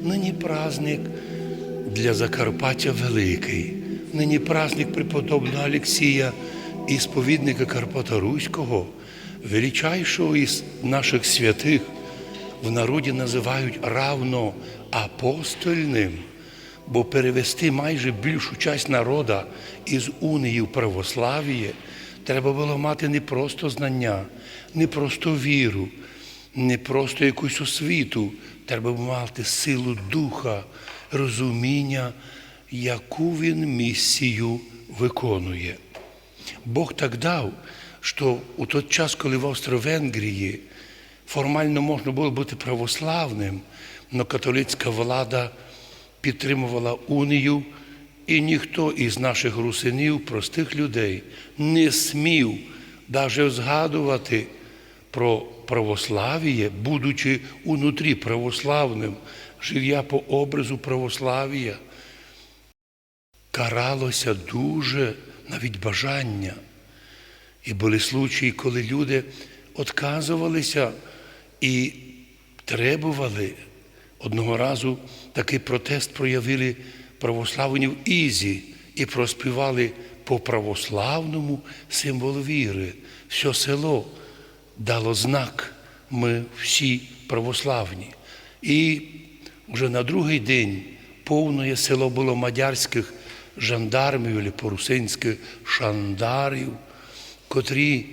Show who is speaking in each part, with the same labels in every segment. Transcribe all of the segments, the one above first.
Speaker 1: Нині праздник для Закарпаття великий. Нині праздник преподобного Олексія, ісповідника Карпата Руського, величайшого із наших святих, в народі називають равно апостольним, бо перевести майже більшу часть народа із унії в православ'я треба було мати не просто знання, не просто віру, не просто якусь освіту, треба мати силу духа, розуміння, яку він місію виконує. Бог так дав, що у той час, коли в Австро-Венгрії формально можна було бути православним, але католицька влада підтримувала унію, і ніхто із наших русинів, простих людей, не смів навіть згадувати про православ'я, будучи унутрі православним, жив'я по образу православ'я, каралося дуже навіть бажання. І були случаї, коли люди відказувалися і требували. Одного разу такий протест проявили православні в Ізі і проспівали по православному символ віри. Все село дало знак, ми всі православні. І вже на другий день повне село було мадярських жандармів або порусинських шандарів, котрі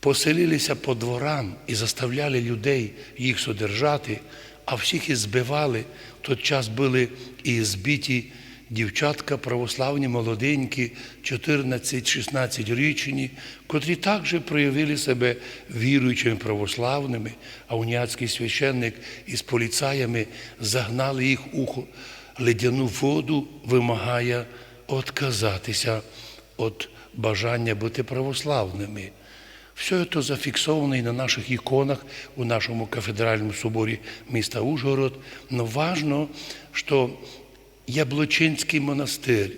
Speaker 1: поселилися по дворам і заставляли людей їх содержати, а всіх і збивали. В той час були і збиті дівчатка православні, молоденькі, 14-16 річні, котрі також проявили себе віруючими православними, а уніатський священник із поліцаями загнали їх у ледяну воду, вимагає відказатися від бажання бути православними. Все це зафіксовано і на наших іконах у нашому кафедральному соборі міста Ужгород. Но важно, що Яблочинський монастир,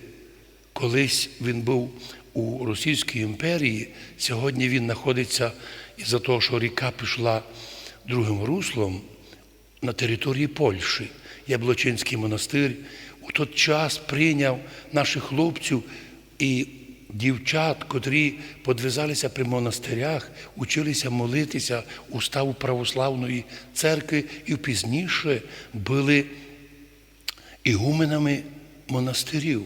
Speaker 1: колись він був у Російській імперії, сьогодні він знаходиться із-за того, що ріка пішла другим руслом на території Польщі. Яблочинський монастир у той час прийняв наших хлопців і дівчат, котрі подвизалися при монастирях, училися молитися уставу православної церкви і пізніше були ігуменами монастирів.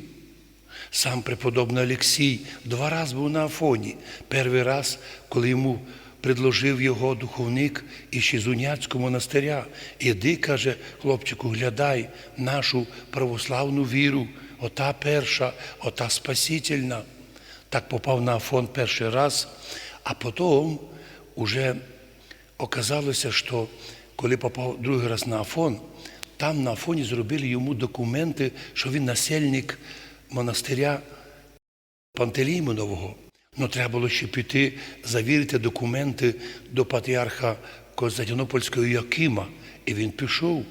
Speaker 1: Сам преподобний Олексій два рази був на Афоні. Перший раз, коли йому предложив його духовник із Шізуняцького монастиря. Іди, каже, хлопчику, глядай нашу православну віру, ота перша, ота спасительна. Так попав на Афон перший раз, а потім уже оказалося, що коли попав другий раз на Афон, там на Афоні зробили йому документи, що він насельник монастиря Пантелеймонового. Ну, треба було ще піти, завірити документи до патріарха Константинопольського Якима. І він пішов.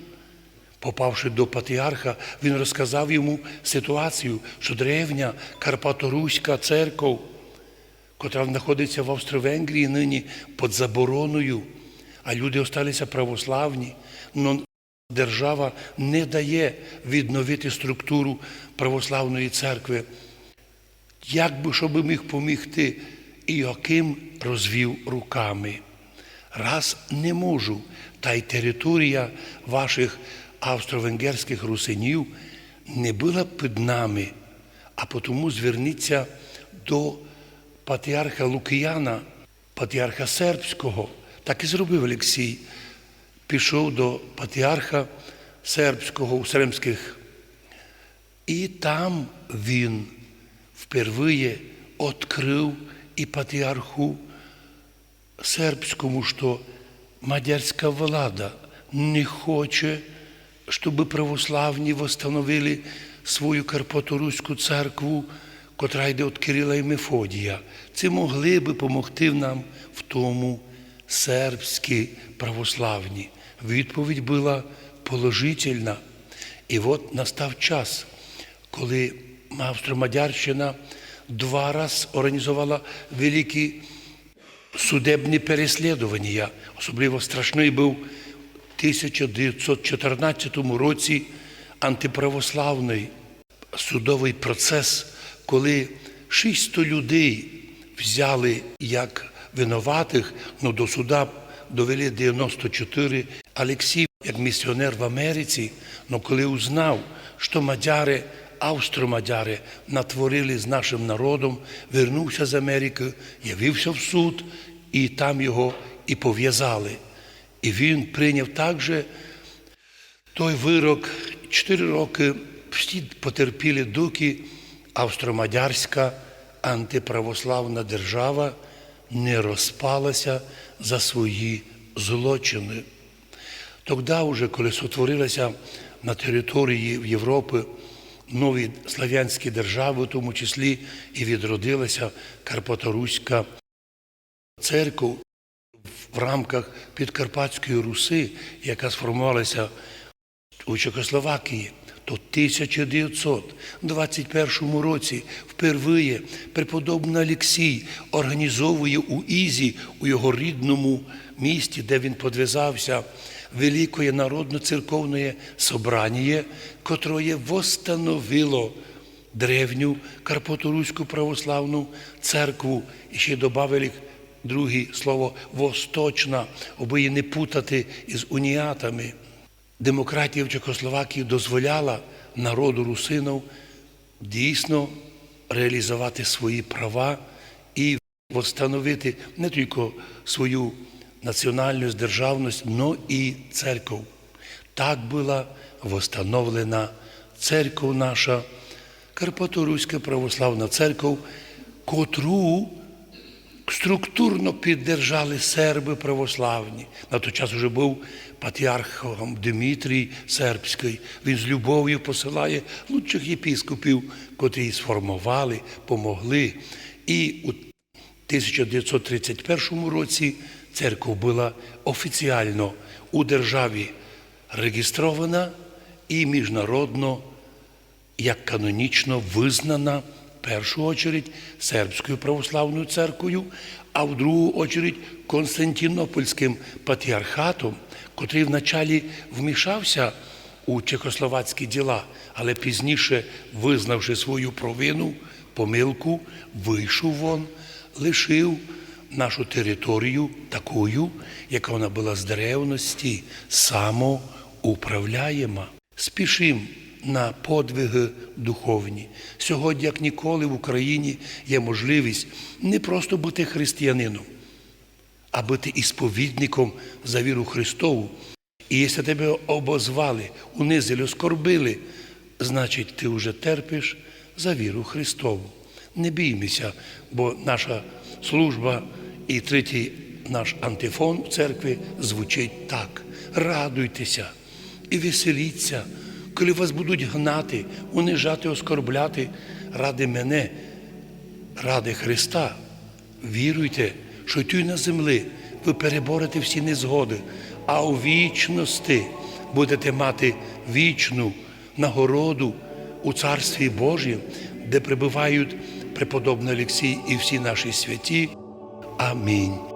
Speaker 1: Попавши до патріарха, він розказав йому ситуацію, що древня Карпаторуська церква, котра знаходиться в Австро-Венгрії нині під забороною, а люди залишилися православні. Но держава не дає відновити структуру православної церкви. Як би щоб міг помігти, Іоаким розвів руками. Раз не можу, та й територія ваших австро-венгерських русинів не була під нами, а тому зверніться до патріарха Лукияна, патріарха Сербського. Так і зробив Олексій. Пішов до патріарха сербського у Сербських. І там він впервые відкрив і патріарху сербському, що мадярська влада не хоче, щоб православні встановили свою Карпаторуську церкву, котра йде від Кирила і Мефодія. Це могли би допомогти нам в тому сербські православні. Відповідь була положительна. І от настав час, коли Австро-Мадярщина два рази організувала великі судебні переслідування. Особливо страшний був 1914 році антиправославний судовий процес, коли 600 людей взяли як винуватих, ну до суда довели 94. Олексій, як місіонер в Америці, ну коли узнав, що мадяри, австромадяри натворили з нашим народом, вернувся з Америки, явився в суд, і там його і пов'язали. І він прийняв також той вирок, чотири роки всі потерпіли дуки, австромадярська антиправославна держава не розпалася за свої злочини. Тоді, вже, коли сотворилися на території Європи нові слав'янські держави, в тому числі і відродилася Карпаторуська церква в рамках Підкарпатської Руси, яка сформувалася у Чехословакії, то в 1921 році впервые преподобний Олексій організовує у Ізі, у його рідному місті, де він подвизався, Великое народно-церковне собрання, котре восстановило древню Карпаторуську православну церкву і ще додали друге слово восточна, аби її не путати із уніатами. Демократія в Чехословакії дозволяла народу русинов дійсно реалізувати свої права і встановити не тільки свою національність, державність, але і церкву. Так була встановлена церква наша, Карпаторуська православна церква, котру структурно піддержали серби православні. На той час вже був патріархом Дмитрій Сербський. Він з любов'ю посилає лучших єпіскопів, котрі сформували, помогли. І у 1931 році церква була офіціально у державі реєстрована і міжнародно як канонічно визнана першу очередь сербською православною церквою, а в другу очередь Константинопольським патріархатом, котрий вначалі вмішався у чехословацькі діла, але пізніше, визнавши свою провину, помилку, вийшов вон, лишив нашу територію такою, яка вона була з древності самоуправляєма. Спішим на подвиги духовні. Сьогодні, як ніколи, в Україні є можливість не просто бути християнином, а бути ісповідником за віру Христову. І якщо тебе обозвали, унизили, оскорбили, значить ти вже терпиш за віру Христову. Не біймося, бо наша служба і третій наш антифон в церкві звучить так: радуйтеся і веселіться, коли вас будуть гнати, унижати, оскорбляти ради мене, ради Христа. Віруйте, що тут на землі ви переборете всі незгоди, а у вічності будете мати вічну нагороду у Царстві Божім, де пребувають преподобний Олексій і всі наші святі. Амінь.